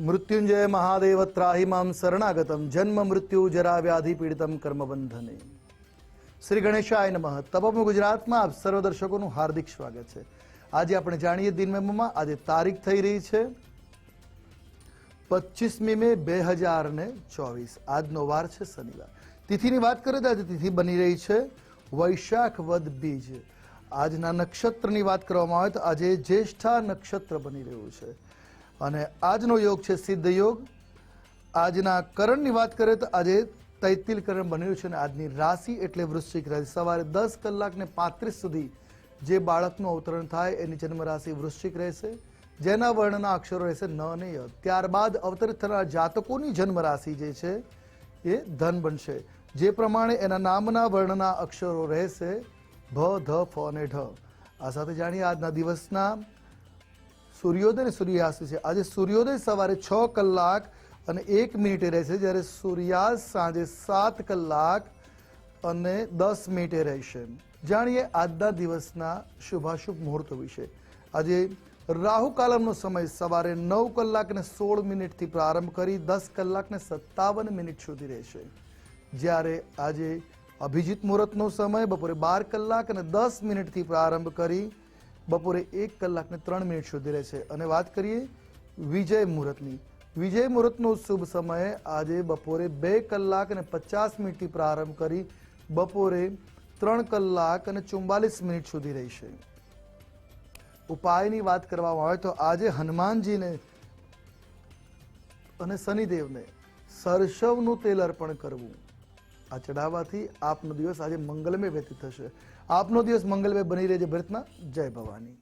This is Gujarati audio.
મૃત્યુંજય મહાદેવ ત્રાહિમામ શરણાગતમ જન્મ મૃત્યુ જરા વ્યાધિ પીડિતમ કર્મબંધને શ્રી ગણેશાય નમઃ તપમ ગુજરાતમાં આપ સર્વ દર્શકોનું હાર્દિક સ્વાગત છે આજે આપણે જાણીએ દિન મેમોમાં આજે તારીખ થઈ રહી છે પચીસમી મે બે હજાર ને ચોવીસ આજનો વાર છે શનિવાર તિથિની વાત કરીએ તો આજે તિથિ બની રહી છે વૈશાખ વદ બીજ આજના નક્ષત્રની વાત કરવામાં આવે તો આજે જ્યેષ્ઠા નક્ષત્ર બની રહ્યું છે અને આજનો યોગ છે સિદ્ધ યોગ. આજના કરણની વાત કરીએ તો આજે તૈતિલ કરણ બન્યું છે અને આજની રાશિ એટલે વૃશ્ચિક રાશિ. સવારે દસ કલાક ને પાંત્રીસ સુધી જે બાળકનું અવતરણ થાય એની જન્મ રાશિ વૃશ્ચિક રહેશે. જેના વર્ણના અક્ષરો રહેશે ન અને ય. ત્યારબાદ અવતરિત થનાર જાતકોની જન્મ રાશિ જે છે એ ધન બનશે. જે પ્રમાણે એના નામના વર્ણના અક્ષરો રહેશે, ભ, ધ, ફ અને ઢ. આ સાથે જાણીએ આજના દિવસના સૂર્યોદય અને સૂર્યાસ્ત છે. આજે સૂર્યોદય સવારે છ કલાક અને એક મિનિટે રહેશે, જ્યારે સૂર્યાસ્ત સાંજે સાત કલાક અને દસ મિનિટે રહેશે. જાણીએ આજના દિવસના શુભાશુભ મુહૂર્તો વિશે. આજે રાહુ કાલમનો સમય સવારે નવ કલાક અને સોળ મિનિટથી પ્રારંભ કરી દસ કલાક ને સત્તાવન મિનિટ સુધી રહેશે. જ્યારે આજે અભિજીત મુહૂર્તનો સમય બપોરે બાર કલાક અને દસ મિનિટથી પ્રારંભ કરી બપોરે એક કલાક ને ત્રણ મિનિટ સુધી રહેશે. અને વાત કરીએ વિજય મુહૂર્તની. વિજય મુહૂર્તનો શુભ સમય આજે બપોરે બે કલાક અને પચાસ મિનિટથી પ્રારંભ કરી બપોરે ત્રણ કલાક અને ચુમ્બાલીસ મિનિટ સુધી રહેશે. ઉપાયની વાત કરવામાં આવે તો આજે હનુમાનજીને અને શનિદેવને સરસવનું તેલ અર્પણ કરવું. આ ચઢાવવાથી આપનો દિવસ આજે મંગલમય વ્યતીત થશે. આપનો દિવસ મંગલમય બની રહેજે ભરતના. જય ભવાની.